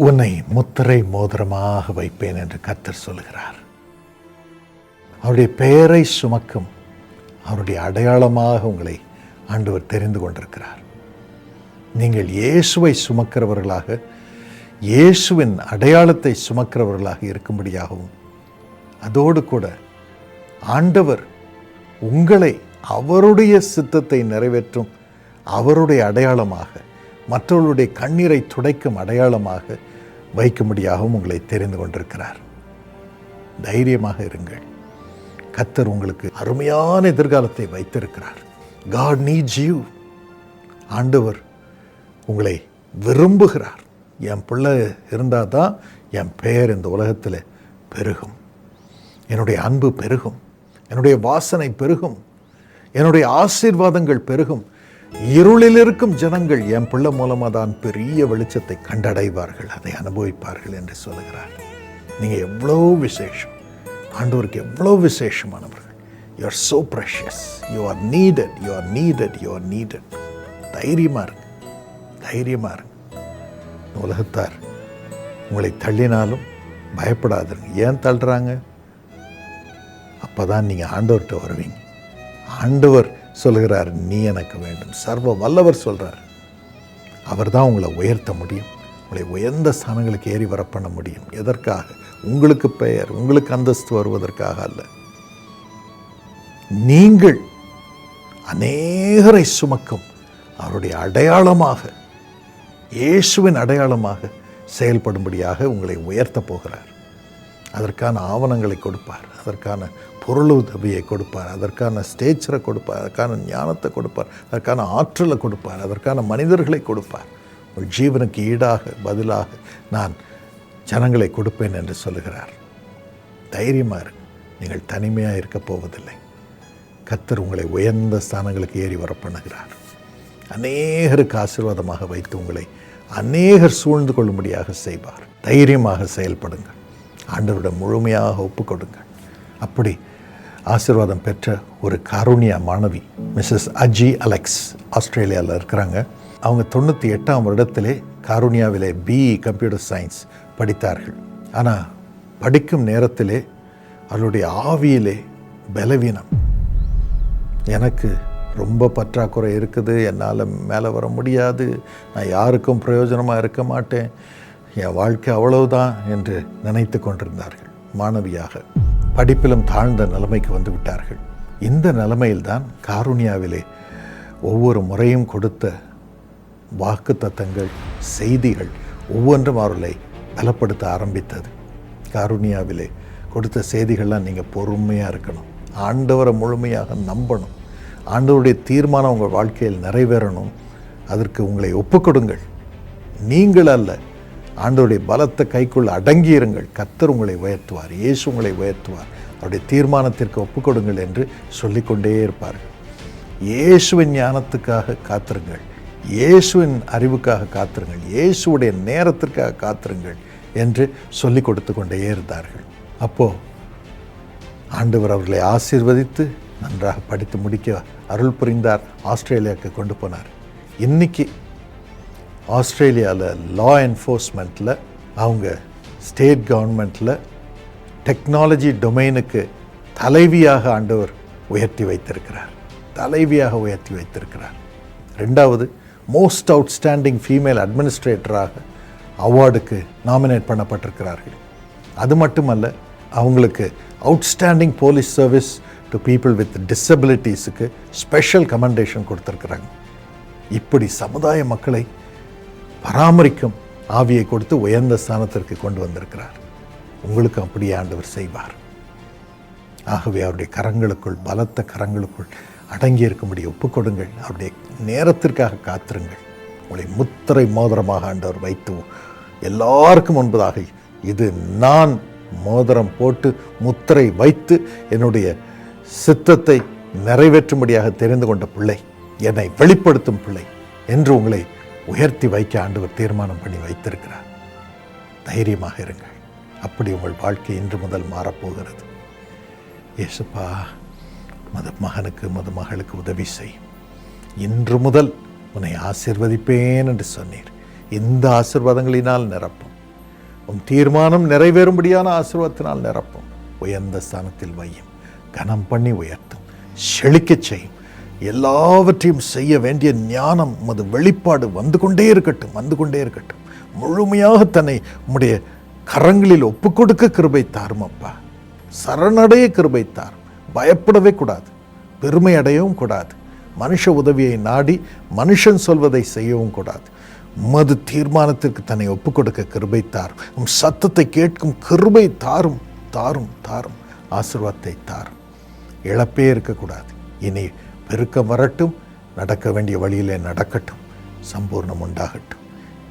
உன்னை முத்திரை மோதிரமாக வைப்பேன் என்று கத்தர் சொல்லுகிறார் அவருடைய பெயரை சுமக்கும் அவருடைய அடையாளமாக உங்களை ஆண்டவர் தெரிந்து கொண்டிருக்கிறார். நீங்கள் இயேசுவை சுமக்கிறவர்களாக இயேசுவின் அடையாளத்தை சுமக்கிறவர்களாக இருக்கும்படியாகவும் அதோடு கூட ஆண்டவர் உங்களை அவருடைய சித்தத்தை நிறைவேற்றும் அவருடைய அடையாளமாக மற்றவர்களுடைய கண்ணீரை துடைக்கும் அடையாளமாக வைக்கும்படியாகவும் உங்களை தெரிந்து கொண்டிருக்கிறார். தைரியமாக இருங்கள். கத்தர் உங்களுக்கு அருமையான எதிர்காலத்தை வைத்திருக்கிறார். காட் நீட்ஸ் யூ ஆண்டவர் உங்களை விரும்புகிறார். என் பிள்ளை இருந்தால் தான் என் பெயர் இந்த உலகத்தில் பெருகும். என்னுடைய அன்பு பெருகும். என்னுடைய வாசனை பெருகும். என்னுடைய ஆசீர்வாதங்கள் பெருகும். இருளில் இருக்கும் ஜனங்கள் என் பிள்ளை மூலமாக தான் பெரிய வெளிச்சத்தை கண்டடைவார்கள் அதை அனுபவிப்பார்கள் என்று சொல்லுகிறார். நீங்கள் எவ்வளோ விசேஷம் ஆண்டவருக்கு எவ்வளோ விசேஷமானவர்கள். You are so precious you are needed you are needed you are needed தைரியமாக இருங்க. தைரியமாக இருங்க. உலகத்தார் உங்களை தள்ளினாலும் பயப்படாதுங்க ஏன் தள்ளுறாங்க? அப்போ தான் நீங்கள் ஆண்டவர்கிட்ட வருவீங்க. ஆண்டவர் சொல்கிறார் நீ எனக்கு வேண்டும். சர்வ வல்லவர் சொல்கிறார் அவர் தான் உங்களை உயர்த்த முடியும். உங்களை உயர்ந்த ஸ்தானங்களுக்கு ஏறி வர பண்ண முடியும். எதற்காக? உங்களுக்கு பெயர் உங்களுக்கு அந்தஸ்து வருவதற்காக அல்ல. நீங்கள் அநேகரை சுமக்கும் அவருடைய அடையாளமாக இயேசுவின் அடையாளமாக செயல்படும்படியாக உங்களை உயர்த்தப் போகிறார். அதற்கான ஆவணங்களை கொடுப்பார். அதற்கான பொருளுதவியை கொடுப்பார். அதற்கான ஸ்டேச்சரை கொடுப்பார். அதற்கான ஞானத்தை கொடுப்பார். அதற்கான ஆற்றலை கொடுப்பார். அதற்கான மனிதர்களை கொடுப்பார். உங்கள் ஜீவனுக்கு ஈடாக பதிலாக நான் ஜனங்களை கொடுப்பேன் என்று சொல்லுகிறார். தைரியமாக நீங்கள் தனிமையாக இருக்கப் போவதில்லை. கத்தர் உங்களை உயர்ந்த ஸ்தானங்களுக்கு ஏறி வர பண்ணுகிறார் அநேகருக்கு ஆசீர்வாதமாக வைத்து உங்களை அநேகர் சூழ்ந்து கொள்ளும்படியாக செய்வார். தைரியமாக செயல்படுங்கள். ஆண்டவரிடம் முழுமையாக ஒப்பு கொடுங்கள் அப்படி ஆசீர்வாதம் பெற்ற ஒரு கருணியா மாணவி மிஸ்ஸஸ் அஜி அலெக்ஸ் ஆஸ்திரேலியாவில் இருக்கிறாங்க. அவங்க தொண்ணூற்றி எட்டாம் வருடத்திலே காருண்யாவிலே பிஇ கம்ப்யூட்டர் சயின்ஸ் படித்தார்கள். ஆனால் படிக்கும் நேரத்திலே அவளுடைய ஆவியிலே பலவீனம். எனக்கு ரொம்ப பற்றாக்குறை இருக்குது. என்னால் மேலே வர முடியாது. நான் யாருக்கும் பிரயோஜனமாக இருக்க மாட்டேன். என் வாழ்க்கை அவ்வளவுதான் என்று நினைத்து கொண்டிருந்தார்கள். மாணவியாக படிப்பிலும் தாழ்ந்த நிலைமைக்கு வந்து விட்டார்கள். இந்த நிலைமையில்தான் காருணியாவிலே ஒவ்வொரு முறையும் கொடுத்த வாக்கு தத்தங்கள் செய்திகள் ஒவ்வொன்றும் அவர்களை பலப்படுத்த ஆரம்பித்தது. காருணியாவிலே கொடுத்த செய்திகள்லாம் நீங்கள் பொறுமையாக இருக்கணும். ஆண்டவரை முழுமையாக நம்பணும். ஆண்டவருடைய தீர்மானம் உங்கள் வாழ்க்கையில் நிறைவேறணும். அதற்கு உங்களை ஒப்புக்கொடுங்கள் நீங்கள் அல்ல ஆண்டவருடைய பலத்தை கைக்குள் அடங்கியிருங்கள். கத்தர் உங்களை உயர்த்துவார். இயேசு உங்களை உயர்த்துவார். அவருடைய தீர்மானத்திற்கு ஒப்புக்கொடுங்கள் என்று சொல்லிக்கொண்டே இருப்பார்கள் இயேசுவின் ஞானத்துக்காக காத்திருங்கள். இயேசுவின் அறிவுக்காக காத்திருங்கள். இயேசுவுடைய நேரத்திற்காக காத்திருங்கள் என்று சொல்லி கொடுத்து கொண்டே இருந்தார்கள். அப்போது ஆண்டவர் அவர்களை ஆசீர்வதித்து நன்றாக படித்து முடிக்க அருள் புரிந்தார். ஆஸ்திரேலியாவுக்கு கொண்டு போனார். இன்னைக்கு ஆஸ்திரேலியாவில் லா என்ஃபோர்ஸ்மெண்ட்டில் அவங்க ஸ்டேட் கவர்மெண்ட்டில் டெக்னாலஜி டொமைனுக்கு தலைவியாக ஆண்டவர் உயர்த்தி வைத்திருக்கிறார். தலைவியாக உயர்த்தி வைத்திருக்கிறார். ரெண்டாவது மோஸ்ட் அவுட்ஸ்டாண்டிங் ஃபீமேல் அட்மினிஸ்ட்ரேட்டராக அவார்டுக்கு நாமினேட் பண்ணப்பட்டிருக்கிறார்கள். அது மட்டுமல்ல அவங்களுக்கு outstanding police service to people with டிசபிலிட்டிஸுக்கு special commendation கொடுத்துருக்குறாங்க. இப்படி சமுதாய மக்களை பராமரிக்கும் ஆவியை கொடுத்து உயர்ந்த ஸ்தானத்திற்கு கொண்டு வந்திருக்கிறார். உங்களுக்கு அப்படியே ஆண்டவர் செய்வார். ஆகவே அவருடைய கரங்களுக்குள் பலத்த கரங்களுக்குள் அடங்கி இருக்கும்படி ஒப்புக்கொடுங்கள் அவருடைய நேரத்திற்காக காத்திருங்கள். உங்களை முத்திரை மோதிரமாக ஆண்டவர் வைத்து எல்லாருக்கும் முன்பதாக இது நான் மோதிரம் போட்டு முத்திரை வைத்து என்னுடைய சித்தத்தை நிறைவேற்றும்படியாக தெரிந்து கொண்ட பிள்ளை என்னை வெளிப்படுத்தும் பிள்ளை என்று உங்களை உயர்த்தி வைக்க ஆண்டவர் தீர்மானம் பண்ணி வைத்திருக்கிறார். தைரியமாக இருங்கள். அப்படி உங்கள் வாழ்க்கை இன்று முதல் மாறப்போகிறது. இயேசுப்பா மது மகனுக்கு மது மகளுக்கு உதவி செய். இன்று முதல் உன்னை ஆசிர்வதிப்பேன் என்று சொன்னீர். இந்த ஆசிர்வாதங்களினால் நிரப்பும். உம் தீர்மானம் நிறைவேறும்படியான ஆசிர்வாதத்தினால் நிரப்பும். உயர்ந்த ஸ்தானத்தில் வையும். கனம் பண்ணி உயர்த்தும். செழிக்கச் செய்யும். எல்லாவற்றையும் செய்ய வேண்டிய ஞானம் உமது வெளிப்பாடு வந்து கொண்டே இருக்கட்டும் வந்து கொண்டே இருக்கட்டும். முழுமையாக தன்னை உம்முடைய கரங்களில் ஒப்புக்கொடுக்க கிருபை தாரும் அப்பா. சரணடைய கிருபை தார் பயப்படவே கூடாது. பெருமை அடையவும் கூடாது. மனுஷ உதவியை நாடி மனுஷன் சொல்வதை செய்யவும் கூடாது. உமது தீர்மானத்திற்கு தன்னை ஒப்புக்கொடுக்க கிருபை தாரும். உம் சத்தத்தை கேட்கும் கிருபை தாரும் தாரும் தாரும். ஆசிர்வாதத்தை தாரும். இழப்பே இருக்கக்கூடாது. இனி பெருக்கம் வரட்டும் நடக்க வேண்டிய வழியிலே நடக்கட்டும் சம்பூர்ணம் உண்டாகட்டும்.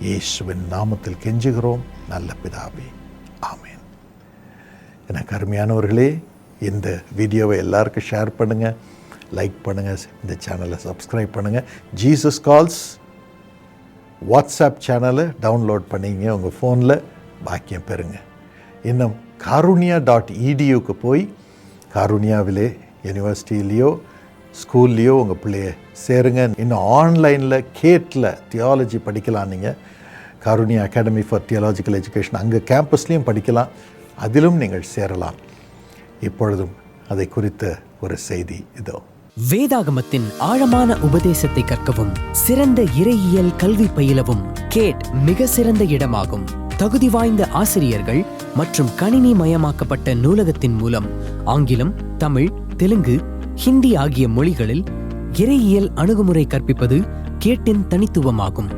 இயேசுவின் நாமத்தில் கெஞ்சுகிறோம் நல்ல பிதாவே ஆமேன். எனக்கு அருமையானவர்களே இந்த வீடியோவை எல்லாருக்கும் ஷேர் பண்ணுங்கள் லைக் பண்ணுங்கள் இந்த சேனலை சப்ஸ்கிரைப் பண்ணுங்கள் ஜீசஸ் கால்ஸ் வாட்ஸ்அப் சேனலை டவுன்லோட் பண்ணிங்க உங்கள் ஃபோனில் பாக்கியம் பெறுங்க. இன்னும் காருண்யா டாட் இடியூக்கு போய் காருண்யாவிலே யூனிவர்சிட்டிலேயோ ஸ்கூல்லையோ உங்கள் பிள்ளைய சேருங்க. இன்னும் ஆன்லைனில் கேட்டில் தியாலஜி படிக்கலாம் நீங்கள் Karunya academy for theological education அங்கே கேம்பஸ்லேயும் படிக்கலாம். அதிலும் நீங்கள் சேரலாம். இப்பொழுதும் அதை குறித்த ஒரு செய்தி இதோ. வேதாகமத்தின் ஆழமான உபதேசத்தை கற்கவும் சிறந்த இறையியல் கல்வி பயிலவும் கேட் மிக சிறந்த இடமாகும். தகுதி வாய்ந்த ஆசிரியர்கள் மற்றும் கணினி மயமாக்கப்பட்ட நூலகத்தின் மூலம் ஆங்கிலம் தமிழ் தெலுங்கு ஹிந்தி ஆகிய மொழிகளில் இறையியல் அணுகுமுறை கற்பிப்பது கேட்டின் தனித்துவமாகும்.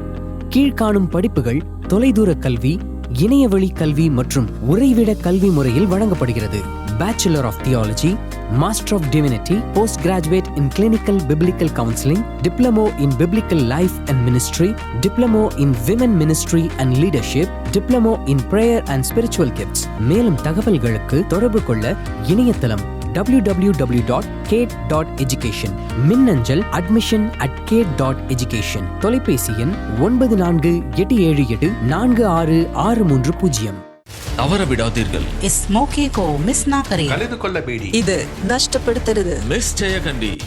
கீழ்காணும் படிப்புகள் தொலைதூர கல்வி இணையவழி கல்வி மற்றும் உறைவிட கல்வி முறையில் வழங்கப்படுகிறது. Bachelor of theology master of divinity post graduate in clinical biblical counselling diploma in biblical life and ministry diploma in women ministry and leadership diploma in prayer and spiritual gifts மேலும் தகவல்களுக்கு தொடர்பு கொள்ள இணையதளம் W W W dot KAT dot education மின்னஞ்சல் admission at K dot education தொலைபேசி எண் ஒன்பது நான்கு எட்டு ஏழு எட்டு நான்கு ஆறு ஆறு மூன்று பூஜ்ஜியம். தவற விடாதீர்கள். इस मौके को मिस ना கலந்து கொள்ள பேடி. இது நஷ்டப்படுத்துறது மிஸ் ஜெயகண்டி.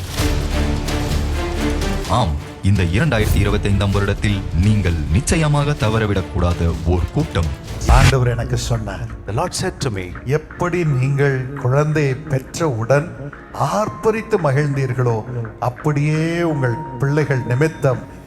ஆம். இந்த இரண்டாயிரத்தி இருபத்தைந்தாம் வருடத்தில் நீங்கள் நிச்சயமாக தவறவிடக்கூடாத ஓர் கூட்டம். ஆண்டவர் எனக்கு சொன்னார் The Lord said to me, எப்படி நீங்கள் குழந்தையை பெற்றவுடன் ஆர்ப்பரித்து மகிழ்ந்தீர்களோ அப்படியே உங்கள் பிள்ளைகள் நிமித்தம்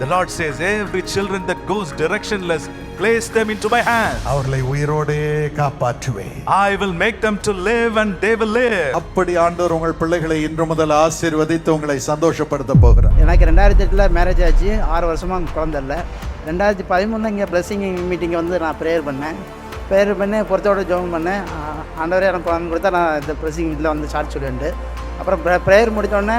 the Lord says, every children that goes directionless, place them into my hand. அவர்களை உயிரோடே காப்பாற்றுவேன். I will make them to live and they will live. அப்படி ஆண்டவர் உங்கள் பிள்ளைகளை இன்று முதல் ஆசீர்வதித்து உங்களை சந்தோஷப்படுத்த போகிறார். எனக்கு ரெண்டாயிரத்தி எட்டில் மேரேஜ் ஆச்சு. ஆறு வருஷமாக குழந்தை இல்லை. ரெண்டாயிரத்தி பதிமூணில் இங்கே பிளஸிங் மீட்டிங்கை வந்து நான் ப்ரேயர் பண்ணேன். ப்ரேயர் பண்ணி பொறுத்தோட ஜோம் பண்ணேன். ஆண்டவரே எனக்கு குழந்தை கொடுத்தா நான் இந்த பிளஸிங் வீட்டில் வந்து சார்ஜ் சொல்லிட்டு அப்புறம் ப்ரேயர் முடித்தோடனே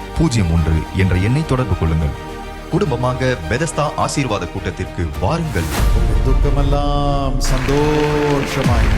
பூஜ்ஜியம் ஒன்று என்ற எண்ணை தொடர்பு கொள்ளுங்கள். குடும்பமாக பெதஸ்தா ஆசீர்வாத கூட்டத்திற்கு வாருங்கள். துக்கமெல்லாம் சந்தோஷமாய்